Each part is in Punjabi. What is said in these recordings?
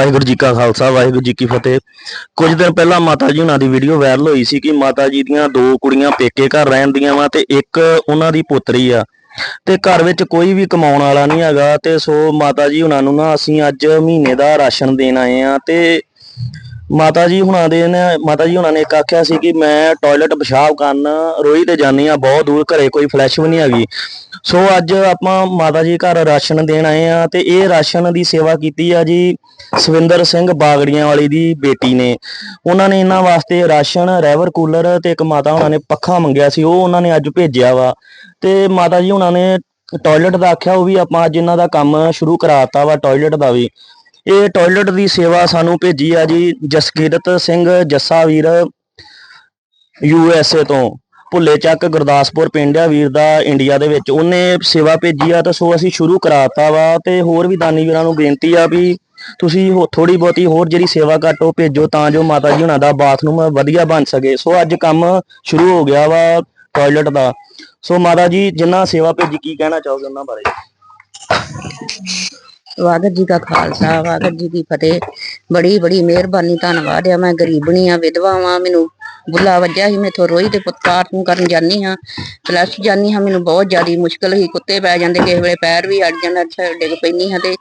ਵਾਹਿਗੁਰੂ ਜੀ ਕਾ ਖਾਲਸਾ, ਵਾਹਿਗੁਰੂ ਜੀ ਕੀ ਫਤਿਹ। ਕੁਝ ਦਿਨ ਪਹਿਲਾਂ ਮਾਤਾ ਜੀ ਉਹਨਾਂ ਦੀ ਵੀਡੀਓ ਵਾਇਰਲ ਹੋਈ ਸੀ ਕਿ ਮਾਤਾ ਜੀ ਦੀਆਂ ਦੋ ਕੁੜੀਆਂ ਪੇਕੇ ਘਰ ਰਹਿੰਦੀਆਂ ਵਾ ਤੇ ਇੱਕ ਉਹਨਾਂ ਦੀ ਪੁੱਤਰੀ ਆ। ਤੇ ਘਰ ਵਿੱਚ ਕੋਈ ਵੀ ਕਮਾਉਣ ਵਾਲਾ ਨਹੀਂ ਹੈਗਾ ਤੇ ਸੋ ਮਾਤਾ ਜੀ ਉਹਨਾਂ ਨੂੰ ਨਾ ਅਸੀਂ ਅੱਜ ਮਹੀਨੇ ਦਾ ਰਾਸ਼ਨ ਦੇਣ ਆਏ ਆ ਤੇ ਮਾਤਾ ਜੀ ਹੁਣਾਂ ਦੇ ਨੇ, ਮਾਤਾ ਜੀ ਹੁਣਾਂ ਨੇ ਇੱਕ ਆਖਿਆ ਸੀ ਕਿ ਮੈਂ ਟਾਇਲਟ ਪਿਸ਼ਾਬ ਕਰਨ ਰੋਈ ਤੇ ਜਾਨੀ ਆ ਬਹੁਤ ਦੂਰ ਘਰੇ, ਕੋਈ ਫਲੈਸ਼ ਵੀ ਨਹੀਂ ਹੈਗੀ। ਸੋ ਅੱਜ ਆਪਾਂ ਮਾਤਾ ਜੀ ਘਰ ਰਾਸ਼ਨ ਦੇਣ ਆਏ ਆ ਤੇ ਇਹ ਰਾਸ਼ਨ ਦੀ ਸੇਵਾ ਕੀਤੀ ਆ ਜੀ ਸਵਿੰਦਰ ਸਿੰਘ ਬਾਗੜੀਆਂ ਵਾਲੀ ਦੀ ਬੇਟੀ ਨੇ। ਉਹਨਾਂ ਨੇ ਇਹਨਾਂ ਵਾਸਤੇ ਰਾਸ਼ਨ ਰੈਵਰ ਕੂਲਰ ਤੇ ਇੱਕ ਮਾਤਾ ਉਹਨਾਂ ਨੇ ਪੱਖਾ ਮੰਗਿਆ ਸੀ, ਉਹ ਉਹਨਾਂ ਨੇ ਅੱਜ ਭੇਜਿਆ ਵਾ। ਤੇ ਮਾਤਾ ਜੀ ਉਹਨਾਂ ਨੇ ਟਾਇਲਟ ਦਾ ਆਖਿਆ, ਉਹ ਵੀ ਆਪਾਂ ਅੱਜ ਇਹਨਾਂ ਦਾ ਕੰਮ ਸ਼ੁਰੂ ਕਰਾਤਾ ਵਾ ਟਾਇਲਟ ਦਾ ਵੀ। ਇਹ ਟਾਇਲਟ ਦੀ ਸੇਵਾ ਸਾਨੂੰ ਭੇਜੀ ਆ ਜੀ ਜਸਕੀਰਤ ਸਿੰਘ ਜੱਸਾ ਵੀਰ ਯੂ ਐਸ ਏ ਤੋਂ। ਭੁੱਲੇ ਚੱਕ ਗੁਰਦਾਸਪੁਰ ਪਿੰਡ ਆ ਵੀਰ ਦਾ ਇੰਡੀਆ ਦੇ ਵਿੱਚ। ਉਹਨੇ ਸੇਵਾ ਭੇਜੀ ਆ ਤਾਂ ਸੋ ਅਸੀਂ ਸ਼ੁਰੂ ਕਰਾਤਾ ਵਾ ਤੇ ਹੋਰ ਵੀ ਦਾਨੀ ਵੀਰਾਂ ਨੂੰ ਬੇਨਤੀ ਆ ਵੀ ਤੁਸੀਂ ਥੋੜੀ ਬਹੁਤੀ ਹੋਰ ਜਿਹੜੀ ਸੇਵਾ ਘੱਟੋ ਭੇਜੋ ਤਾਂ ਜੋ ਮਾਤਾ ਜੀ ਹੁਣਾਂ ਦਾ ਬਾਥਰੂਮ ਵਧੀਆ ਬਣ ਸਕੇ। ਸੋ ਅੱਜ ਕੰਮ ਸ਼ੁਰੂ ਹੋ ਗਿਆ ਵਾ ਟਾਇਲਟ ਦਾ। ਸੋ ਮਾਤਾ ਜੀ, ਜਿੰਨਾ ਸੇਵਾ ਭੇਜੀ, ਕੀ ਕਹਿਣਾ ਚਾਹੋਗੇ ਉਹਨਾਂ ਬਾਰੇ? ਵਾਹਿਗੁਰੂ ਜੀ ਕਾ ਖਾਲਸਾ, ਵਾਹਿਗੁਰੂ ਜੀ ਕੀ ਫਤਿਹ। ਬੜੀ ਬੜੀ ਮਿਹਰਬਾਨੀ, ਧੰਨਵਾਦ ਆ, ਮੈਂ ਗਰੀਬਣੀ ਆ, ਵਿਧਵਾ ਵਾਂ, ਮੈਨੂੰ ਬੁੱਲਾ ਵੱਜਿਆ ਸੀ, ਮੈਥੋਂ ਰੋਈ ਤੇ ਪੁੱਤਾਰ ਨੂੰ ਕਰਨ ਜਾਨੀ ਹਾਂ। ਪਲੱਸ ਜਾਨੀ ਹਾਂ, ਮੈਨੂੰ ਬਹੁਤ ਜ਼ਿਆਦੀ ਮੁਸ਼ਕਲ ਸੀ, ਕੁੱਤੇ ਪੈ ਜਾਂਦੇ, ਕਿਸੇ ਵੇਲੇ ਪੈਰ ਵੀ ਅੜ ਜਾਂਦਾ, ਅੱਛਾ, ਡਿੱਗ ਪੈਂਦੀ ਹਾਂ ਤੇ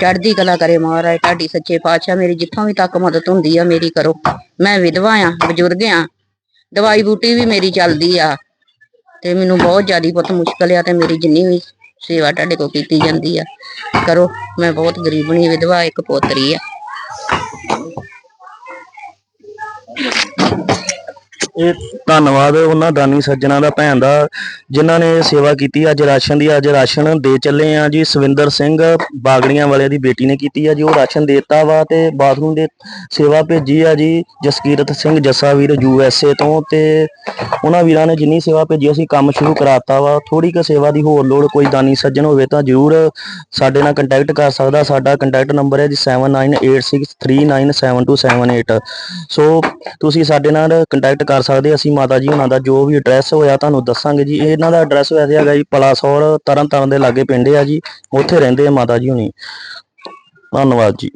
ਚੜ੍ਹਦੀ ਕਲਾ ਕਰੇ ਮਹਾਰਾਜ, ਤੁਹਾਡੀ ਸੱਚੇ ਪਾਤਸ਼ਾਹ ਮੇਰੀ ਜਿੱਥੋਂ ਵੀ ਤੱਕ ਮਦਦ ਹੁੰਦੀ ਆ, ਮੇਰੀ ਕਰੋ। ਮੈਂ ਵਿਧਵਾ ਆ, ਬਜ਼ੁਰਗ ਆ ਦਵਾਈ ਬੂਟੀ ਵੀ ਮੇਰੀ ਚੱਲਦੀ ਆ ਤੇ ਮੈਨੂੰ ਬਹੁਤ ਜ਼ਿਆਦੀ ਪੁੱਤ ਮੁਸ਼ਕਲ ਆ ਤੇ ਮੇਰੀ ਜਿੰਨੀ ਵੀ ਸੇਵਾ ਤੁਹਾਡੇ ਕੋਲ ਕੀਤੀ ਜਾਂਦੀ ਆ। ਕਰੋ ਮੈਂ ਬਹੁਤ ਗਰੀਬਣੀ ਵਿਧਵਾ ਇੱਕ ਪੋਤਰੀ ਆ। ਇਹ ਧੰਨਵਾਦ ਉਹਨਾਂ ਦਾਨੀ ਸੱਜਣਾ ਦਾ, ਭੈਣ ਦਾ, ਜਿਨ੍ਹਾਂ ਨੇ ਸੇਵਾ ਕੀਤੀ। ਅੱਜ ਰਾਸ਼ਨ ਦੀ, ਅੱਜ ਰਾਸ਼ਨ ਦੇ ਚੱਲੇ ਆ ਜੀ। ਸਵਿੰਦਰ ਸਿੰਘ ਬਾਗੜੀਆਂ ਵਾਲੇ ਦੀ ਬੇਟੀ ਨੇ ਕੀਤੀ ਆ ਜੀ। ਉਹ ਰਾਸ਼ਨ ਦੇਤਾ ਵਾ ਤੇ ਬਾਥਰੂਮ ਦੇ ਸੇਵਾ ਭੇਜੀ ਆ ਜੀ। ਜਸਕੀਰਤ ਸਿੰਘ ਜੱਸਾ ਵੀਰ ਯੂ ਐਸ ਏ ਤੋਂ ਤੇ ਉਹਨਾਂ ਵੀਰਾਂ ਨੇ ਜਿੰਨੀ ਸੇਵਾ ਭੇਜੀ, ਅਸੀਂ ਕੰਮ ਸ਼ੁਰੂ ਕਰਾਤਾ ਵਾ। ਥੋੜੀ ਕੁ ਸੇਵਾ ਦੀ ਹੋਰ ਲੋੜ ਕੋਈ ਦਾਨੀ ਸੱਜਣ ਹੋਵੇ ਤਾਂ ਜਰੂਰ ਸਾਡੇ ਨਾਲ ਕੰਟੈਕਟ ਕਰ ਸਕਦਾ। ਸਾਡਾ ਕੰਟੈਕਟ ਨੰਬਰ ਹੈ ਜੀ 7986397278 ਸੋ ਤੁਸੀਂ ਸਾਡੇ ਨਾਲ ਕੰਟੈਕਟ ਕਰ ਸਕਦੇ, ਅਸੀਂ ਮਾਤਾ ਜੀ ਉਹਨਾਂ ਦਾ ਜੋ ਵੀ ਐਡਰੈਸ ਹੋਇਆ ਤੁਹਾਨੂੰ ਦੱਸਾਂਗੇ ਜੀ। ਇਹਨਾਂ ਦਾ ਐਡਰੈਸ ਵੈਸੇ ਹੈਗਾ ਜੀ ਪਲਾਸੌਰ ਤਰਨਤਾਰਨ ਦੇ ਲਾਗੇ ਪਿੰਡ ਆ ਜੀ। ਉੱਥੇ ਰਹਿੰਦੇ ਆ ਮਾਤਾ ਜੀ ਹੁਣੀ। ਧੰਨਵਾਦ ਜੀ।